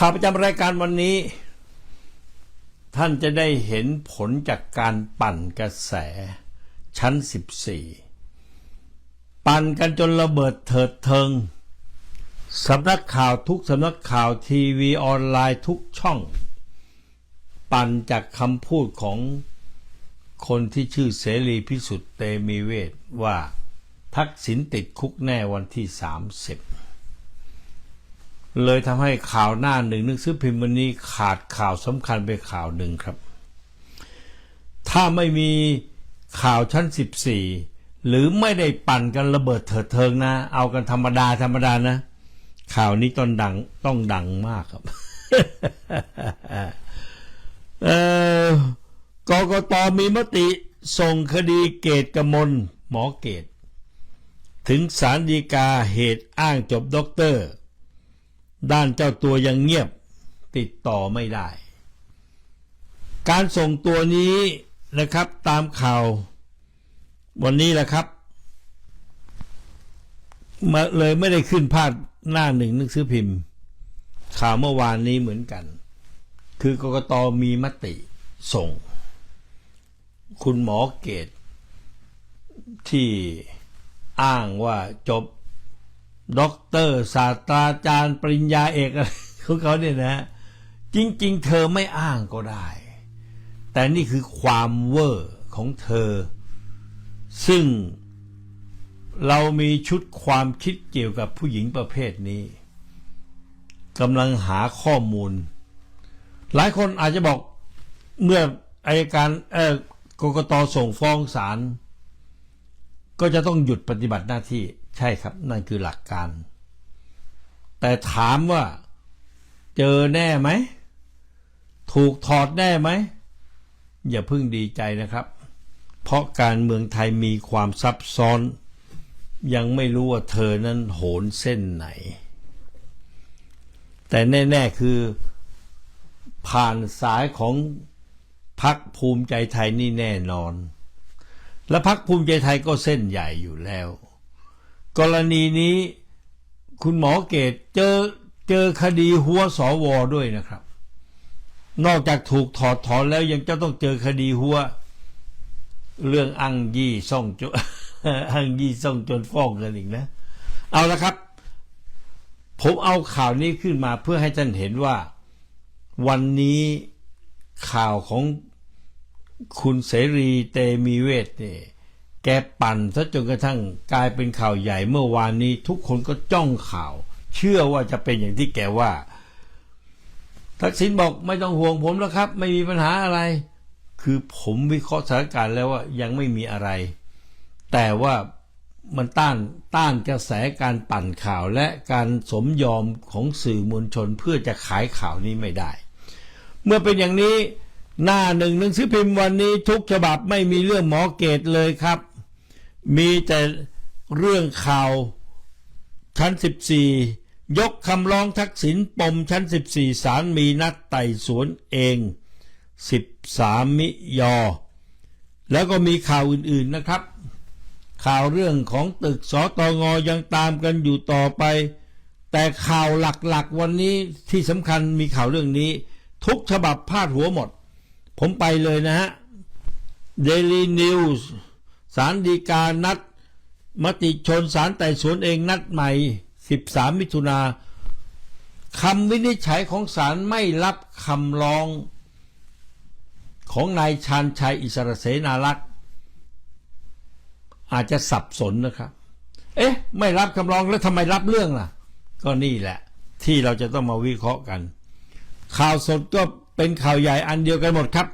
ข่าวประจำรายการวันนี้ ท่านจะได้เห็นผลจากการปั่นกระแส ชั้น 14 ปั่นกันจนระเบิดเถิดเทิงสำนักข่าวทุกสำนักข่าวทีวีออนไลน์ทุกช่อง ปั่นจากคำพูดของคนที่ชื่อเสรีพิสุทธิ์เตมีเวทว่าทักษิณติดคุกแน่วันที่ 30 เลยทำให้ข่าวหน้าหนึ่งหนังสือพิมพ์วันนี้ขาดข่าวสำคัญไปข่าวหนึ่งครับ ถ้าไม่มีข่าวชั้น 14 หรือไม่ได้ปั่นกันระเบิดเถิดเทิงนะ เอากันธรรมดาธรรมดานะ ข่าวนี้ต้องดังต้องดังมากครับเออกกตมีมติส่งคดีเกตกมลหมอเกต ถึงสารดีกาเหตุอ้างจบด็อกเตอร์ ด้านเจ้าตัวยังเงียบติดต่อไม่ได้ การส่งตัวนี้นะครับตามข่าว วันนี้แหละครับมาเลยไม่ได้ขึ้นพาดหน้าหนึ่งหนังสือพิมพ์ ข่าวเมื่อวานนี้เหมือนกัน คือกกตมีมติส่ง คุณหมอเกตที่อ้างว่าจบ ด็อกเตอร์ศาสตราจารย์ปริญญาเอกอะไรของเขาเนี่ยนะ จริง ๆ เธอไม่อ้างก็ได้ แต่นี่คือความเวอร์ของเธอ ซึ่งเรามีชุดความคิดเกี่ยวกับผู้หญิงประเภทนี้กำลังหาข้อมูล หลายคนอาจจะบอกเมื่ออายการเออกกตส่งฟ้องศาลก็จะต้องหยุดปฏิบัติหน้าที่ ใช่ครับนั่นคือหลักการ แต่ถามว่าเจอแน่ไหม ถูกถอดแน่ไหม อย่าเพิ่งดีใจนะครับ เพราะการเมืองไทยมีความซับซ้อน ยังไม่รู้ว่าเธอนั้นโหนเส้นไหน แต่แน่ ๆ คือผ่านสายของพักภูมิใจไทยนี่แน่นอน และพักภูมิใจไทยก็เส้นใหญ่อยู่แล้ว กรณีนี้คุณหมอเกตเจอเจอคดีหัวสวด้วยนะครับ นอกจากถูกถอดถอนแล้วยังจะต้องเจอคดีหัว เรื่องอังยี่ซ่องจนอังยี่ซ่องจนฟ้องกันอีกนะ เอาละครับ ผมเอาข่าวนี้ขึ้นมาเพื่อให้ท่านเห็นว่า วันนี้ข่าวของคุณเสรีเตมีเวทเนี่ย แกปั่นซะจนกระทั่งกลายเป็นข่าวใหญ่เมื่อวานนี้ ทุกคนก็จ้องข่าว เชื่อว่าจะเป็นอย่างที่แกว่า ทักษิณบอกไม่ต้องห่วงผมแล้วครับ ไม่มีปัญหาอะไร คือผมวิเคราะห์สถานการณ์แล้วว่ายังไม่มีอะไร แต่ว่ามันต้านต้านกระแสการปั่นข่าวและการสมยอมของสื่อมวลชนเพื่อจะขายข่าวนี้ไม่ได้ เมื่อเป็นอย่างนี้หน้าหนึ่งหนังสือพิมพ์วันนี้ทุกฉบับไม่มีเรื่องหมอเกตเลยครับ มีแต่เรื่องข่าวชั้น 14 ยกคำร้องทักษิณปมชั้น 14 ศาลมีนัดไต่สวนเอง 13 มิยอ แล้วก็มีข่าวอื่นๆนะครับ ข่าวเรื่องของตึกสตงยังตามกันอยู่ต่อไป แต่ข่าวหลักๆวันนี้ที่สำคัญมีข่าวเรื่องนี้ ทุกฉบับพาดหัวหมด ผมไปเลยนะฮะ Daily News สารดีกานัด มติชนสารไต่สวนเองนัดใหม่ 13 มิถุนาคำวินิจฉัยของศาลไม่รับคำร้องของนายชาญชัยอิสระเสนารักษ์อาจจะสับสนนะครับ เอ๊ะ ไม่รับคำร้องแล้วทำไมรับเรื่องล่ะ ก็นี่แหละ ที่เราจะต้องมาวิเคราะห์กัน ข่าวสดก็เป็นข่าวใหญ่อันเดียวกันหมดครับ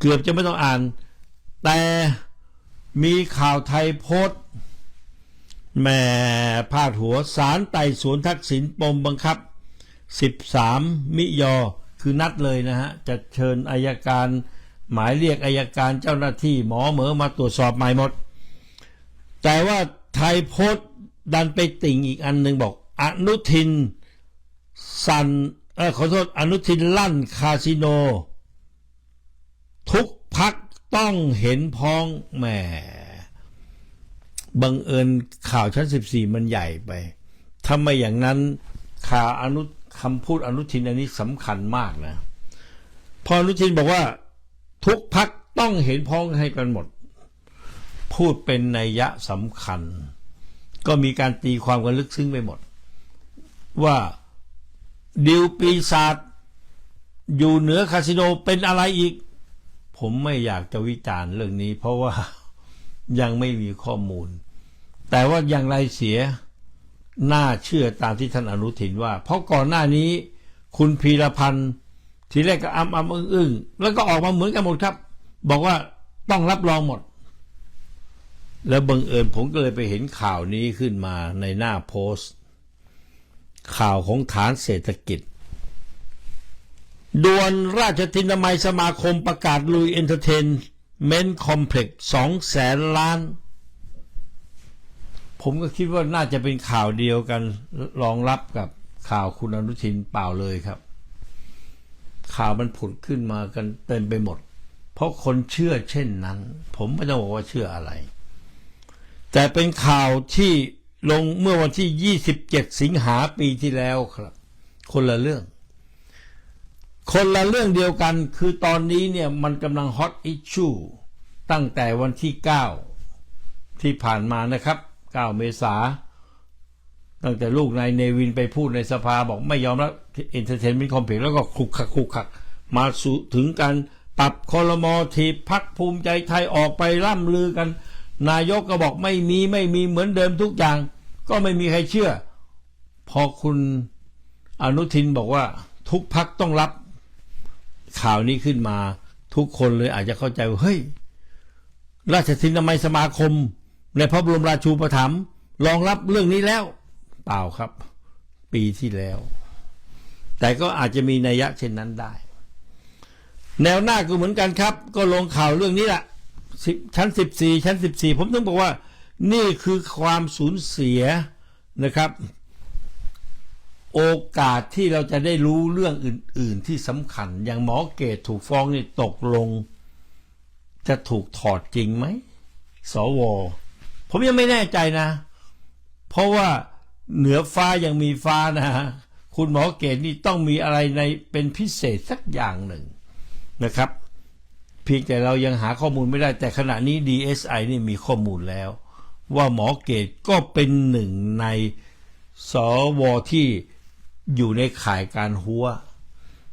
เกือบจะไม่ต้องอ่าน แต่ มีข่าวไทยโพสต์แม่พาดหัวสารไต่สวนทักษิณปมบังคับ 13 มิยอคือนัดเลยนะฮะ จะเชิญอายการหมายเรียกอายการเจ้าหน้าที่หมอเหมอมาตรวจสอบใหม่หมด แต่ว่าไทยโพสต์ดันไปติ่งอีกอันหนึ่งบอก อนุทินสันเออขอโทษอนุทินลั่นคาสิโน ทุกพัก ต้องเห็นพ้องแหมบังเอิญข่าวชั้น14มันใหญ่ไปถ้าไม่อย่างนั้นข่าวอนุคำพูดอนุทินอันนี้สำคัญมากนะ พออนุทินบอกว่า ทุกพักต้องเห็นพ้องให้กันหมด พูดเป็นนัยยะสำคัญ ก็มีการตีความกันลึกซึ้งไปหมด ว่าดิวปีศาจอยู่เหนือคาสิโนเป็นอะไรอีก ผมไม่อยากจะวิจารณ์เรื่องนี้ เพราะว่ายังไม่มีข้อมูล แต่ว่าอย่างไรเสียน่าเชื่อตามที่ท่านอนุทินว่า เพราะก่อนหน้านี้ คุณพีรพันธ์ทีแรกก็อ้ำอ้ำอึ้งอึ้งแล้วก็ออกมาเหมือนกันหมดครับ บอกว่าต้องรับรองหมด แล้วบังเอิญผมก็เลยไปเห็นข่าวนี้ขึ้นมาในหน้าโพสต์ ข่าวของฐานเศรษฐกิจ ดวนราชทินามัยสมาคมประกาศลุยเอนเตอร์เทนเมนต์คอมเพล็กซ์สองแสนล้าน ผมก็คิดว่าน่าจะเป็นข่าวเดียวกันรองรับกับข่าวคุณอนุทินเปล่าเลยครับ ข่าวมันผุดขึ้นมากันเต็มไปหมด เพราะคนเชื่อเช่นนั้น ผมไม่ต้องบอกว่าเชื่ออะไร แต่เป็นข่าวที่ลงเมื่อวันที่ 27 สิงหาปีที่แล้วครับ คนละเรื่อง คนละเรื่องเดียวกันคือตอนนี้เนี่ยมันกำลังฮอตอิชชูตั้งแต่วันที่ 9 ที่ผ่านมานะครับ 9 เมษา ตั้งแต่ลูกนายเนวินไปพูดในสภาบอกไม่ยอมรับเอนเตอร์เทนเมนต์คอมเพล็กซ์แล้วก็คลุกขักคลุกขัก มาสู่ถึงการปรับคอรมอทีพักภูมิใจไทยออกไปร่ำลือกัน นายกก็บอกไม่มีไม่มีเหมือนเดิมทุกอย่าง ก็ไม่มีใครเชื่อ พอคุณอนุทินบอกว่าทุกพักต้องรับ ข่าวนี้ขึ้นมาทุกคนเลยอาจจะเข้าใจว่าเฮ้ย ราชทินามัยสมาคม ในพระบรมราชูปถัมภ์รองรับเรื่องนี้แล้ว เปล่าครับ ปีที่แล้ว แต่ก็อาจจะมีนัยยะเช่นนั้นได้ แนวหน้าก็เหมือนกันครับ ก็ลงข่าวเรื่องนี้แหละชั้น 14 ชั้น 14 ผมต้องบอกว่า นี่คือความสูญเสียนะครับ โอกาสที่เราจะได้รู้เรื่องอื่น ๆ ที่สำคัญ อย่างหมอเกตถูกฟ้องนี่ตกลง จะถูกถอดจริงไหมสว ผมยังไม่แน่ใจนะ เพราะว่าเหนือฟ้ายังมีฟ้านะฮะคุณหมอเกตนี่ต้องมีอะไรในเป็นพิเศษสักอย่างหนึ่งนะครับเพียงแต่เรายังหาข้อมูลไม่ได้แต่ขณะนี้ DSI นี่มีข้อมูลแล้ว ว่าหมอเกตก็เป็นหนึ่งในสวที่ อยู่ในข่ายการหัว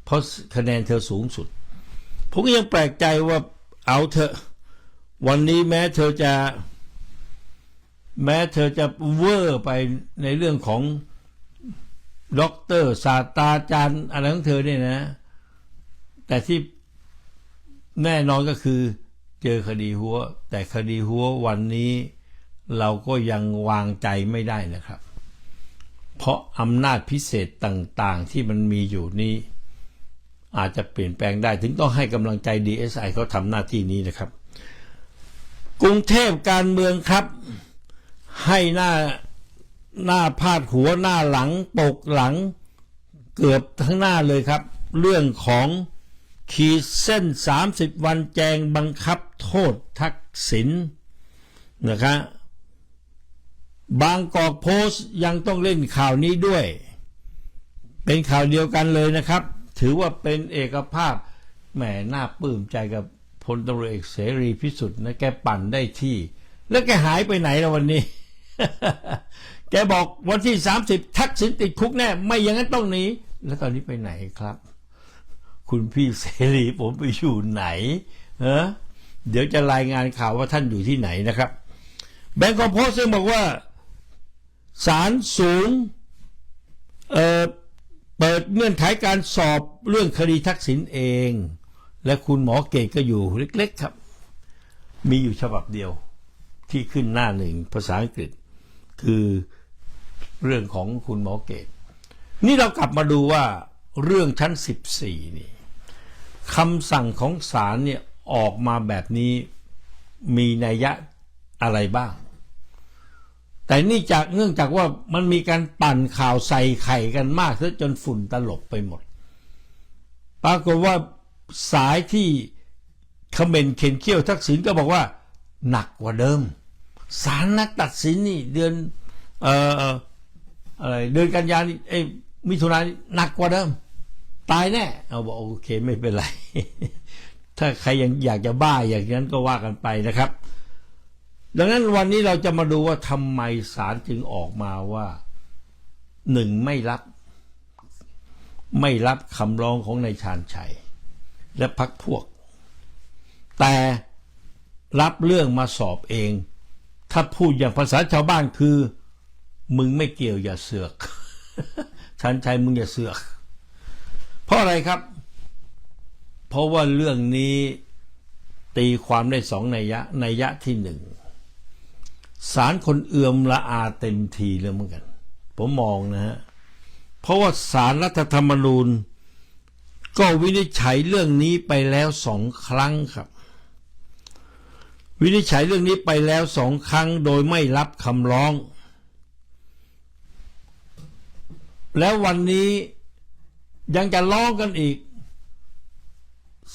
เพราะคะแนนเธอสูงสุด ผมก็ยังแปลกใจว่าเอาเถอะวันนี้แม้เธอจะ แม้เธอจะเวอร์ไปในเรื่องของด็อกเตอร์ศาสตราจารย์อะไรของเธอเนี่ยนะ แต่ที่แน่นอนก็คือ เจอคดีหัว แต่คดีหัววันนี้เราก็ยังวางใจไม่ได้นะครับ เพราะอำนาจพิเศษต่างๆ ที่มันมีอยู่นี้ อาจจะเปลี่ยนแปลงได้ถึงต้องให้กำลังใจ DSI เขาทำหน้าที่นี้นะครับ กรุงเทพการเมืองครับ ให้หน้าหน้าพาดหัวหน้าหลังปกหลัง เกือบทั้งหน้าเลยครับ เรื่องของขีดเส้น 30 วันแจงบังคับโทษทักษิณนะครั บางกอกโพสต์ยังต้องเล่นข่าวนี้ด้วย เป็นข่าวเดียวกันเลยนะครับ ถือว่าเป็นเอกภาพแหมน่าปลื้มใจกับพลตำรวจเอกเสรีพิสุทธิ์นะแกปั่นได้ที่ แล้วแกหายไปไหนแล้ววันนี้ แกบอกวันที่ 30 ทักษิณติดคุกแน่ ไม่อย่างนั้นต้องหนีแล้วตอนนี้ไปไหนครับ คุณพี่เสรีผมไปอยู่ไหนเออเดี๋ยวจะรายงานข่าวว่าท่านอยู่ที่ไหนนะครับ แบงก์กอโพสต์ซึ่งบอกว่า ศาลสูงเเปิดเงื่อนไขการสอบเรื่องคดีทักษิณเอง และคุณหมอเกตก็อยู่เล็ก ๆครับ มีอยู่ฉบับเดียวที่ขึ้นหน้าหนึ่งภาษาอังกฤษ คือเรื่องของคุณหมอเกต นี่เรากลับมาดูว่าเรื่องชั้น 14 นี่คำสั่งของศาลเนี่ยออกมาแบบนี้มีนัยยะอะไรบ้าง แต่นี่จากเนื่องจากว่ามันมีการปั่นข่าวใส่ไข่กันมากซะจนฝุ่นตลบไปหมด ปรากฏว่าสายที่คอมเมนต์เข็นเขี้ยวทักษิณก็บอกว่า หนักกว่าเดิมศาลนัดตัดสินนี่เดือนเอ่ออะไรเดือนกันยายนเอ้มิถุนายนหนักกว่าเดิม ตายแน่เอาบอกโอเคไม่เป็นไร ถ้าใครยังอยากจะบ้าอย่างนั้นก็ว่ากันไปนะครับ ดังนั้นวันนี้เราจะมาดูว่าทำไมศาลจึงออกมาว่าหนึ่งไม่รับ ไม่รับคำร้องของนายชาญชัย และพักพวก แต่รับเรื่องมาสอบเอง ถ้าพูดอย่างภาษาชาวบ้านคือ มึงไม่เกี่ยวอย่าเสือกชาญชัยมึงอย่าเสือก เพราะอะไรครับ เพราะว่าเรื่องนี้ตีความได้สองนัยยะนัยยะที่หนึ่ง ศาลคนเอื่อมละอาเต็มทีเลยเหมือนกัน ผมมองนะฮะ เพราะว่าศาลรัฐธรรมนูญ ก็วินิจฉัยเรื่องนี้ไปแล้วสองครั้งครับ วินิจฉัยเรื่องนี้ไปแล้วสองครั้งโดยไม่รับคำร้อง แล้ววันนี้ยังจะร้องกันอีก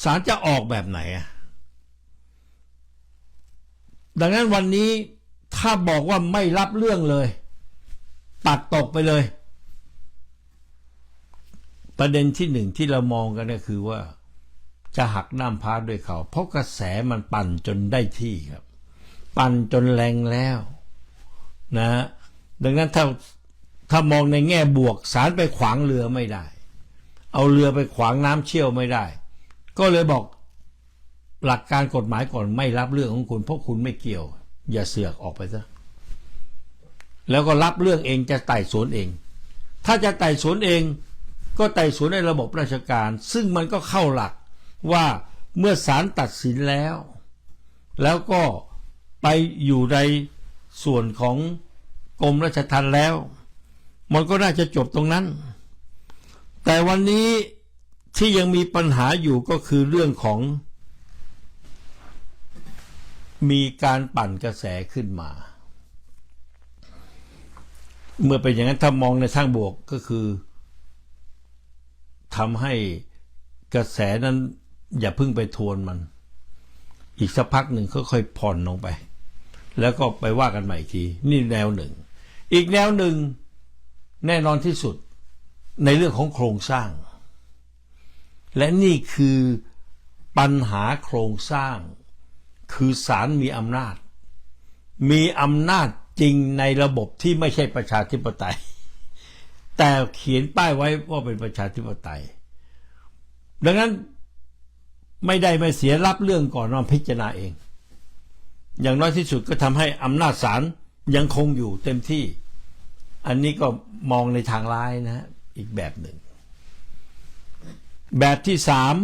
ศาลจะออกแบบไหนอะดังนั้นวันนี้ ถ้าบอกว่าไม่รับเรื่องเลย ตัดตกไปเลย ประเด็นที่หนึ่งที่เรามองกันก็คือว่า จะหักน้ำพาด้วยเขา เพราะกระแสมันปั่นจนได้ที่ครับ ปั่นจนแรงแล้วนะฮะดังนั้นถ้าถ้ามองในแง่บวกสารไปขวางเรือไม่ได้ เอาเรือไปขวางน้ำเชี่ยวไม่ได้ ก็เลยบอกหลักการกฎหมายก่อนไม่รับเรื่องของคุณเพราะคุณไม่เกี่ยว อย่าเสือกออกไปซะแล้วก็รับเรื่องเองจะไต่สวนเอง ถ้าจะไต่สวนเองก็ไต่สวนในระบบราชการ ซึ่งมันก็เข้าหลักว่าเมื่อศาลตัดสินแล้ว แล้วก็ไปอยู่ในส่วนของกรมราชทัณฑ์แล้ว มันก็น่าจะจบตรงนั้น แต่วันนี้ที่ยังมีปัญหาอยู่ก็คือเรื่องของ มีการปั่นกระแสขึ้นมา เมื่อเป็นอย่างนั้นถ้ามองในทางบวกก็คือทำให้กระแสนั้นอย่าพิ่งไปทวนมัน อีกสักพักหนึ่งค่อยๆผ่อนลงไป แล้วก็ไปว่ากันใหม่อีกที นี่แนวหนึ่ง อีกแนวหนึ่งแน่นอนที่สุดในเรื่องของโครงสร้าง และนี่คือปัญหาโครงสร้าง คือศาลมีอำนาจ มีอำนาจจริงในระบบที่ไม่ใช่ประชาธิปไตย แต่เขียนป้ายไว้ว่าเป็นประชาธิปไตย ดังนั้นไม่ได้ไม่เสียรับเรื่องก่อนมาพิจารณาเอง อย่างน้อยที่สุดก็ทำให้อำนาจศาลยังคงอยู่เต็มที่ อันนี้ก็มองในทางร้ายนะฮะอีกแบบหนึ่ง แบบที่สาม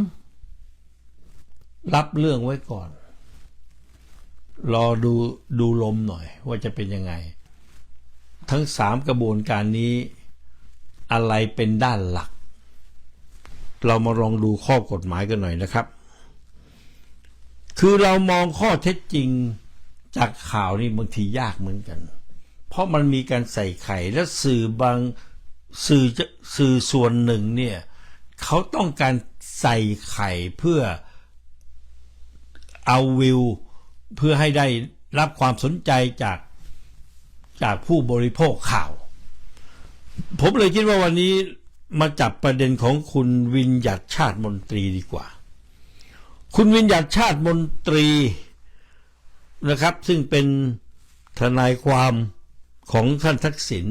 รับเรื่องไว้ก่อน รอดูดูลมหน่อยว่าจะเป็นยังไง ทั้งสามกระบวนการนี้อะไรเป็นด้านหลัก เรามาลองดูข้อกฎหมายกันหน่อยนะครับ คือเรามองข้อเท็จจริงจากข่าวนี่บางทียากเหมือนกัน เพราะมันมีการใส่ไข่และสื่อบางสื่อสื่อส่วนหนึ่งเนี่ยเขาต้องการใส่ไข่เพื่อเอาวิว เพื่อให้ได้รับความสนใจจากจากผู้บริโภคข่าว ผมเลยคิดว่าวันนี้มาจับประเด็นของคุณวินยัดชาติมนตรีดีกว่า คุณวินยัดชาติมนตรีนะครับ ซึ่งเป็นทนายความของท่านทักษิณ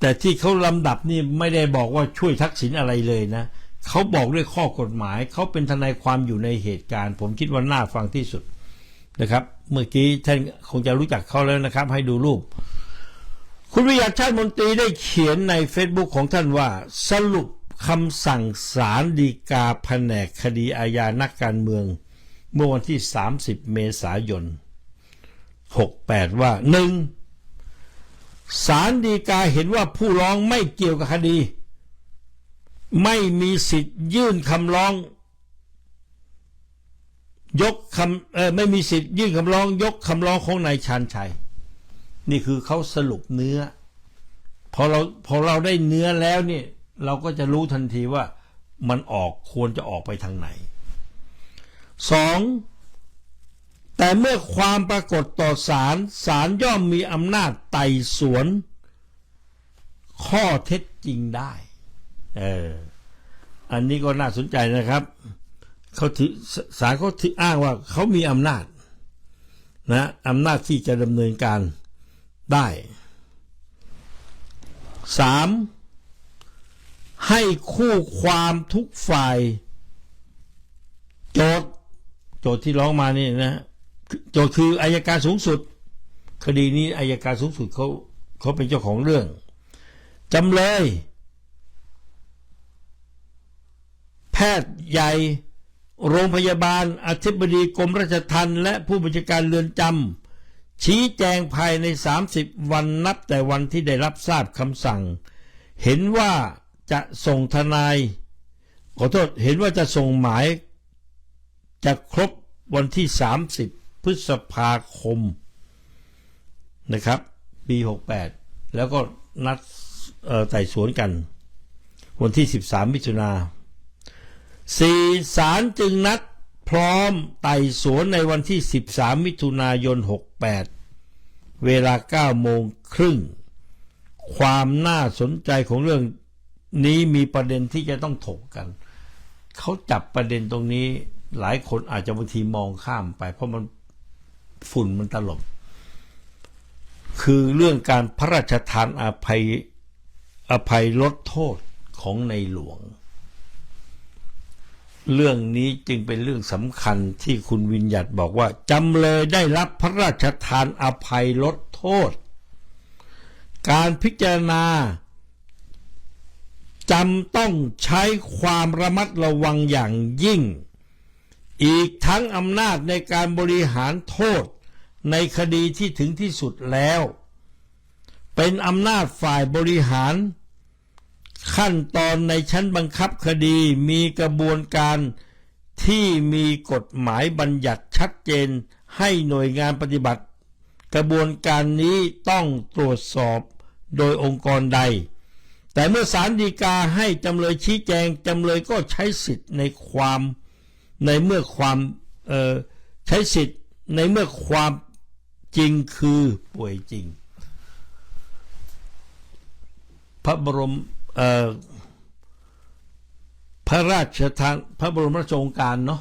แต่ที่เขาลำดับนี่ไม่ได้บอกว่าช่วยทักษิณอะไรเลยนะเขาบอกด้วยข้อกฎหมาย เขาเป็นทนายความอยู่ในเหตุการณ์ ผมคิดว่าน่าฟังที่สุด นะครับ เมื่อกี้ท่านคงจะรู้จักเขาแล้วนะครับ ให้ดูรูป คุณวิยาชาติมนตรีได้เขียนใน Facebook ของท่านว่า สรุปคำสั่งศาลฎีกาแผนกคดีอาญานักการเมือง เมื่อวันที่ 30 เมษายน 68 ว่าหนึ่งศาลฎีกาเห็นว่าผู้ร้องไม่เกี่ยวกับคดี ไม่มีสิทธิ์ยื่นคำร้อง ยกคำไม่มีสิทธิ์ยื่นคำร้อง ยกคำร้องของนายชาญชัย นี่คือเขาสรุปเนื้อ พอเราพอเราได้เนื้อแล้วเนี่ยเราก็จะรู้ทันทีว่ามันออกควรจะออกไปทางไหนสองแต่เมื่อความปรากฏต่อศาลศาลย่อมมีอำนาจไต่สวน ข้อเท็จจริงได้ เออ อันนี้ก็น่าสนใจนะครับ เขาถือศาลเขาถืออ้างว่าเขามีอำนาจนะอำนาจที่จะดำเนินการได้สามให้คู่ความทุกฝ่าย โจทย์โจทย์ที่ร้องมานี่นะโจทย์คืออายการสูงสุด คดีนี้อายการสูงสุดเขาเขาเป็นเจ้าของเรื่องจำเลย แพทย์ใหญ่ โรงพยาบาลอธิบดีกรมราชทัณฑ์และผู้บัญชาการเรือนจำชี้แจงภายใน 30 วันนับแต่วันที่ได้รับทราบคำสั่ง เห็นว่าจะส่งทนาย ขอโทษเห็นว่าจะส่งหมาย จะครบวันที่ 30 พฤษภาคมนะครับ ปี 68 แล้วก็นัดไต่สวนกัน วันที่ 13 มิถุนา สี่ศาลจึงนัดพร้อมไต่สวนในวันที่ 13 มิถุนายน 68 เวลา 9 โมงครึ่ง ความน่าสนใจของเรื่องนี้มีประเด็นที่จะต้องถกกัน เขาจับประเด็นตรงนี้หลายคนอาจจะบางทีมองข้ามไป เพราะมันฝุ่นมันตลบ คือเรื่องการพระราชทานอภัยอภัยลดโทษของในหลวง เรื่องนี้จึงเป็นเรื่องสำคัญที่คุณวิญญัติบอกว่าจำเลยได้รับพระราชทานอภัยลดโทษ การพิจารณาจำต้องใช้ความระมัดระวังอย่างยิ่ง อีกทั้งอำนาจในการบริหารโทษในคดีที่ถึงที่สุดแล้ว เป็นอำนาจฝ่ายบริหาร ขั้นตอนในชั้นบังคับคดีมีกระบวนการที่มีกฎหมายบัญญัติชัดเจนให้หน่วยงานปฏิบัติ กระบวนการนี้ต้องตรวจสอบโดยองค์กรใด แต่เมื่อศาลฎีกาให้จำเลยชี้แจงจำเลยก็ใช้สิทธิ์ในความในเมื่อความใช้สิทธิ์ในเมื่อความจริงคือป่วยจริง พระบรม พระราชทานพระบรมราชโองการเนาะ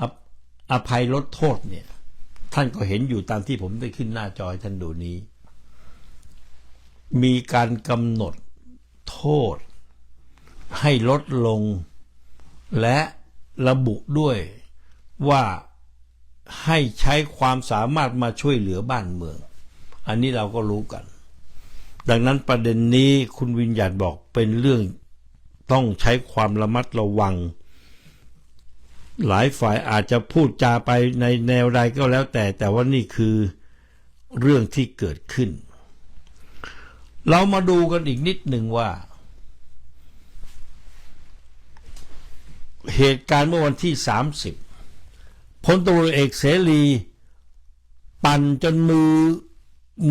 อภอภัยลดโทษเนี่ย ท่านก็เห็นอยู่ตามที่ผมได้ขึ้นหน้าจอให้ท่านดูนี้ มีการกำหนดโทษ ให้ลดลง และระบุด้วยว่าให้ใช้ความสามารถมาช่วยเหลือบ้านเมือง อันนี้เราก็รู้กัน ดังนั้นประเด็นนี้คุณวิญญาณบอกเป็นเรื่องต้องใช้ความระมัดระวัง หลายฝ่ายอาจจะพูดจาไปในแนวใดก็แล้วแต่ แต่ว่านี่คือเรื่องที่เกิดขึ้น เรามาดูกันอีกนิดหนึ่งว่า เหตุการณ์เมื่อวันที่ 30พลตำรวจเอกเสรีปั่นจนมือ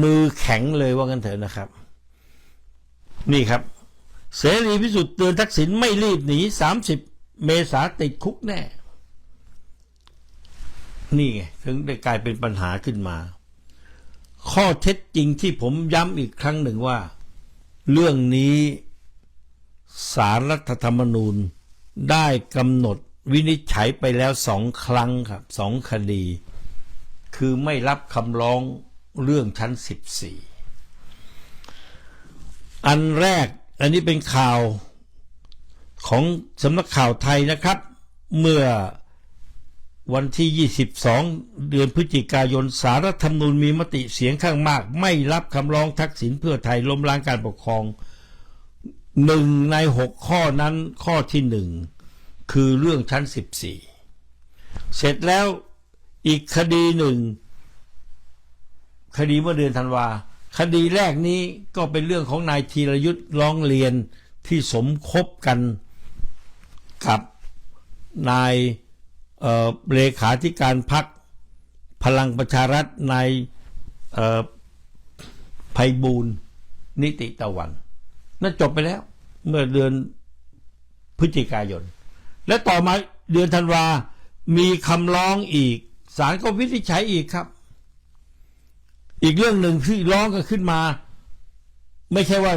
มือแข็งเลยว่ากันเถอะนะครับ นี่ครับ เสรีพิสุทธิ์เตือนทักษิณไม่รีบหนี30เมษาติดคุกแน่ นี่ไงถึงได้กลายเป็นปัญหาขึ้นมา ข้อเท็จจริงที่ผมย้ำอีกครั้งหนึ่งว่า เรื่องนี้สารรัฐธรรมนูญได้กำหนดวินิจฉัยไปแล้วสองครั้งครับสองคดี คือไม่รับคำร้องเรื่องชั้น14 อันแรกอันนี้เป็นข่าวของสำนักข่าวไทยนะครับ เมื่อวันที่ 22 เดือนพฤศจิกายนสารรัฐธรรมนูญมีมติเสียงข้างมาก ไม่รับคำร้องทักษิณเพื่อไทยล้มล้างการปกครองหนึ่งในหกข้อนั้นข้อที่หนึ่งคือเรื่องชั้น 14 เสร็จแล้วอีกคดีหนึ่ง คดีเมื่อเดือนธันวา คดีแรกนี้ก็เป็นเรื่องของนายธีรยุทธ์ร้องเรียนที่สมคบกันกับนายเเลขาธิการพักพลังประชารัฐนายไพบูลนิติตะวัน นั่นจบไปแล้ว เมื่อเดือนพฤศจิกายน และต่อมาเดือนธันวา มีคำร้องอีกศาลก็วินิจฉัยอีกครับ อีกเรื่องหนึ่งที่ร้องกันขึ้นมา ไม่ใช่ว่า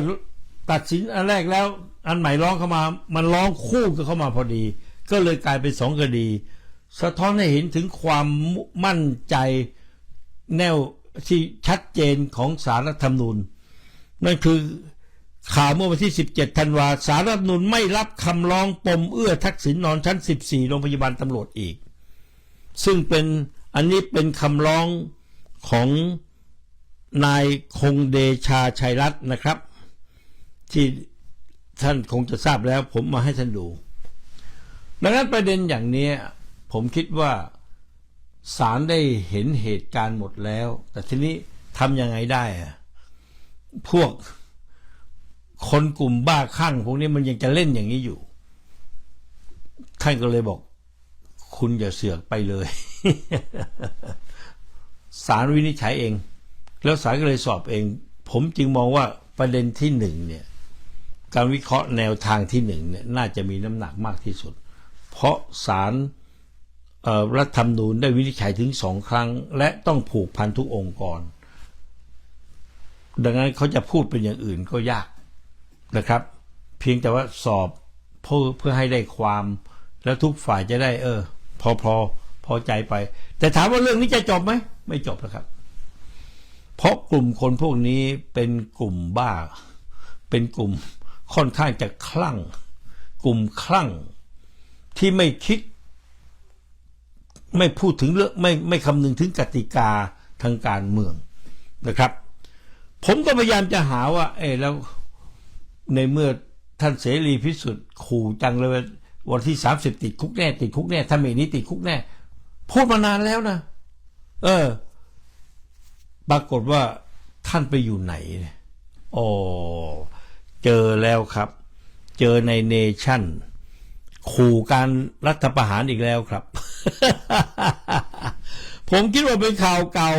ตัดสินอันแรกแล้ว อันใหม่ร้องเข้ามา มันร้องคู่กันเข้ามาพอดี ก็เลยกลายเป็นสองคดี สะท้อนให้เห็นถึงความมั่นใจแนวที่ชัดเจนของสารรัฐธรรมนูญนั่นคือข่าวเมื่อวันที่ 17 ธันวาสารรัฐธรรมนูญไม่รับคำร้องปมเอื้อทักษิณนอนชั้น 14 โรงพยาบาลตำรวจอีก ซึ่งเป็นอันนี้เป็นคำร้องของ นายคงเดชาชัยรัตน์นะครับ ที่ท่านคงจะทราบแล้วผมมาให้ท่านดู ดังนั้นประเด็นอย่างนี้ผมคิดว่าศาลได้เห็นเหตุการณ์หมดแล้ว แต่ทีนี้ทำยังไงได้อะพวกคนกลุ่มบ้าคลั่งพวกนี้มันยังจะเล่นอย่างนี้อยู่ ท่านก็เลยบอก คุณอย่าเสือกไปเลยศาลวินิจฉัยเอง แล้วศาลก็เลยสอบเอง ผมจึงมองว่าประเด็นที่หนึ่งเนี่ยการวิเคราะห์แนวทางที่หนึ่งเนี่ยน่าจะมีน้ำหนักมากที่สุด เพราะศาลรัฐธรรมนูญได้วินิจฉัยถึงสองครั้ง และต้องผูกพันทุกองค์กร ดังนั้นเขาจะพูดเป็นอย่างอื่นก็ยากนะครับ เพียงแต่ว่าสอบเพื่อเพื่อให้ได้ความ แล้วทุกฝ่ายจะได้ เออ พอพอพอใจไป แต่ถามว่าเรื่องนี้จะจบไหม ไม่จบนะครับ เพราะกลุ่มคนพวกนี้เป็นกลุ่มบ้า เป็นกลุ่มค่อนข้างจะคลั่ง กลุ่มคลั่งที่ไม่คิด ไม่พูดถึงเรื่องไม่ไม่คำนึงถึงกติกาทางการเมืองนะครับ ผมก็พยายามจะหาว่า เออแล้วในเมื่อท่านเสรีพิสุทธิ์ขู่จังเลยวันที่สามสิบติดคุกแน่ ติดคุกแน่ถ้าไม่นี้ติดคุกแน่ พูดมานานแล้วนะ เออ ปรากฏว่าท่านไปอยู่ไหนโอ้เจอแล้วครับ เจอในเนชั่น ขู่การรัฐประหารอีกแล้วครับ ผมคิดว่าเป็นข่าวเก่า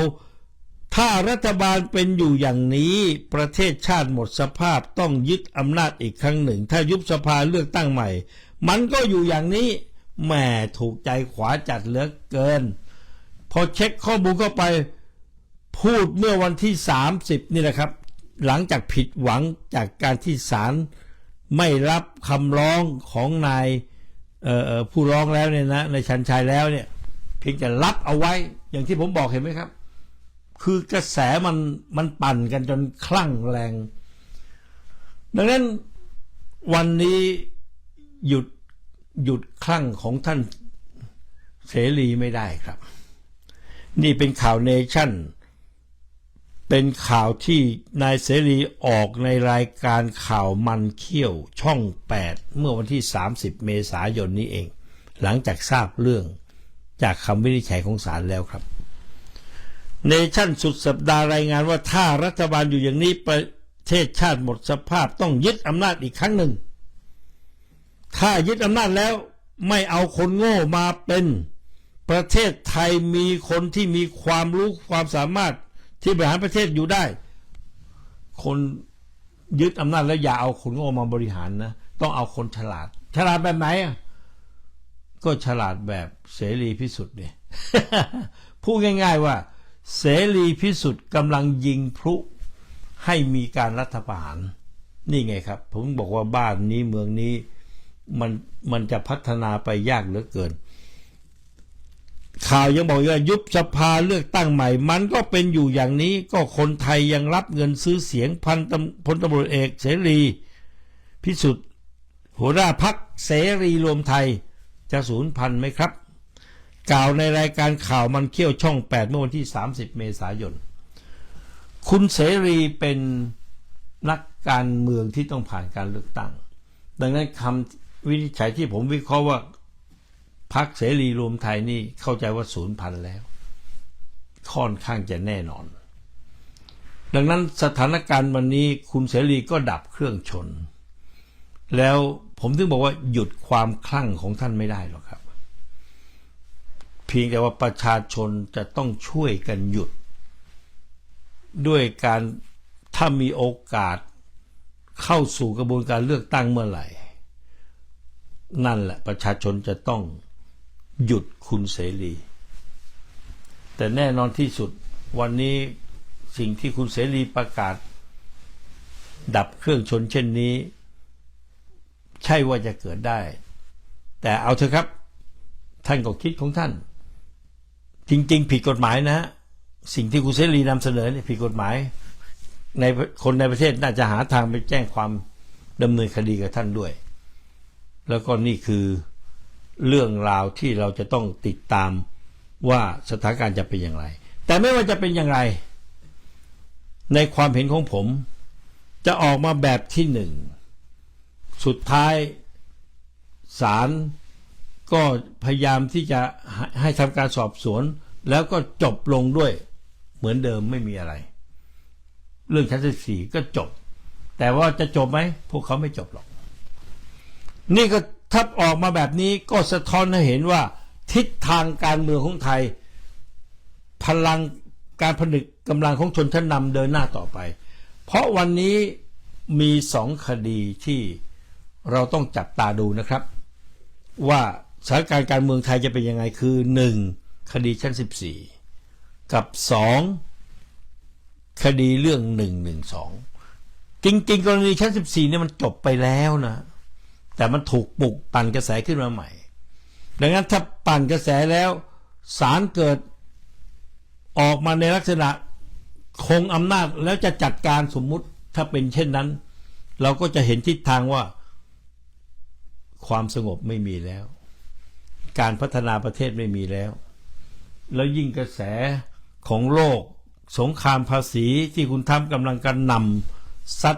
ถ้ารัฐบาลเป็นอยู่อย่างนี้ ประเทศชาติหมดสภาพต้องยึดอำนาจอีกครั้งหนึ่ง ถ้ายุบสภาเลือกตั้งใหม่ มันก็อยู่อย่างนี้แหมถูกใจขวาจัดเหลือเกิน พอเช็คข้อมูลเข้าไป พูดเมื่อวันที่ 30 นี่แหละครับ หลังจากผิดหวังจากการที่ศาลไม่รับคำร้องของนายผู้ร้องแล้วเนี่ยนะในชันชัยแล้วเนี่ยเพียงแต่รับเอาไว้อย่างที่ผมบอกเห็นไหมครับ คือกระแสมันมันปั่นกันจนคลั่งแรง ดังนั้นวันนี้หยุดหยุดคลั่งของท่านเสรีไม่ได้ครับ นี่เป็นข่าวเนชั่น เป็นข่าวที่นายเสรีออกในรายการข่าวมันเขี้ยวช่อง 8 เมื่อวันที่ 30 เมษายนนี้เอง หลังจากทราบเรื่องจากคำวินิจฉัยของศาลแล้วครับ เนชั่นสุดสัปดาห์รายงานว่าถ้ารัฐบาลอยู่อย่างนี้ประเทศชาติหมดสภาพต้องยึดอำนาจอีกครั้งหนึ่ง ถ้ายึดอำนาจแล้วไม่เอาคนโง่มาเป็นประเทศไทยมีคนที่มีความรู้ความสามารถ ที่บริหารประเทศอยู่ได้ คนยึดอำนาจแล้วอย่าเอาคนโง่มาบริหารนะต้องเอาคนฉลาด ฉลาดแบบไหนอะก็ฉลาดแบบเสรีพิสุทธิ์เนี่ยพูดง่าย ๆว่า เสรีพิสุทธิ์กำลังยิงพลุให้มีการรัฐประหาร นี่ไงครับ ผมบอกว่าบ้านนี้เมืองนี้มันมันจะพัฒนาไปยากเหลือเกิน ข่าวยังบอกว่ายุบสภาเลือกตั้งใหม่ มันก็เป็นอยู่อย่างนี้ก็คนไทยยังรับเงินซื้อเสียงพันตำพลตำรวจเอกเสรี พิสุทธิ์หัวหน้าพักเสรีรวมไทยจะสูญพันธุ์ไหมครับ กล่าวในรายการข่าวมันเขี้ยวช่อง 8 เมื่อวันที่ 30 เมษายน คุณเสรีเป็นนักการเมืองที่ต้องผ่านการเลือกตั้ง ดังนั้นคำวินิจฉัยที่ผมวิเคราะห์ว่า พักเสรีรวมไทยนี่เข้าใจว่าศูนย์พันแล้ว ค่อนข้างจะแน่นอน ดังนั้นสถานการณ์วันนี้คุณเสรีก็ดับเครื่องชน แล้วผมถึงบอกว่าหยุดความคลั่งของท่านไม่ได้หรอกครับ เพียงแต่ว่าประชาชนจะต้องช่วยกันหยุด ด้วยการถ้ามีโอกาสเข้าสู่กระบวนการเลือกตั้งเมื่อไหร่ นั่นแหละประชาชนจะต้อง หยุดคุณเสรี แต่แน่นอนที่สุดวันนี้สิ่งที่คุณเสรีประกาศ ดับเครื่องชนเช่นนี้ ใช่ว่าจะเกิดได้ แต่เอาเถอะครับ ท่านก็คิดของท่าน จริง ๆ ผิดกฎหมายนะฮะสิ่งที่คุณเสรีนำเสนอเนี่ยผิดกฎหมาย ในคนในประเทศน่าจะหาทางไปแจ้งความดำเนินคดีกับท่านด้วย แล้วก็นี่คือ เรื่องราวที่เราจะต้องติดตามว่าสถานการณ์จะเป็นอย่างไร แต่ไม่ว่าจะเป็นอย่างไร ในความเห็นของผม จะออกมาแบบที่หนึ่ง สุดท้ายศาลก็พยายามที่จะให้ให้ทำการสอบสวน แล้วก็จบลงด้วยเหมือนเดิมไม่มีอะไร เรื่องชั้นที่สี่ก็จบ แต่ว่าจะจบไหมพวกเขาไม่จบหรอก นี่ก็ ถ้าออกมาแบบนี้ก็สะท้อนให้เห็นว่า ทิศทางการเมืองของไทย พลังการผนึกกำลังของชนชั้นนำเดินหน้าต่อไป เพราะวันนี้มีสองคดีที่เราต้องจับตาดูนะครับ ว่าสถานการณ์การเมืองไทยจะเป็นยังไงคือหนึ่งคดีชั้น 14 กับสองคดีเรื่องหนึ่งหนึ่งสองจริง ๆ กรณีชั้น 14เนี่ยมันจบไปแล้วนะ แต่มันถูกปลุกปั่นกระแสขึ้นมาใหม่ ดังนั้นถ้าปั่นกระแสแล้วศาลเกิดออกมาในลักษณะคงอำนาจแล้วจะจัดการสมมุติถ้าเป็นเช่นนั้น เราก็จะเห็นทิศทางว่า ความสงบไม่มีแล้ว การพัฒนาประเทศไม่มีแล้ว แล้วยิ่งกระแสของโลก สงครามภาษีที่คุณทำกำลังกันนำซัด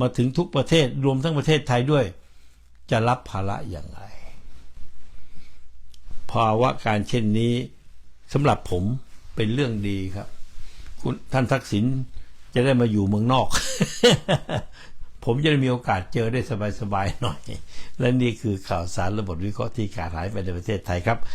มาถึงทุกประเทศรวมทั้งประเทศไทยด้วย จะรับภาระอย่างไร ภาวะการเช่นนี้สำหรับผมเป็นเรื่องดีครับ คุณท่านทักษิณจะได้มาอยู่เมืองนอก ผมจะได้มีโอกาสเจอได้สบายๆหน่อย และนี่คือข่าวสารระบบวิเคราะห์ที่ขาดหายไปในประเทศไทยครับ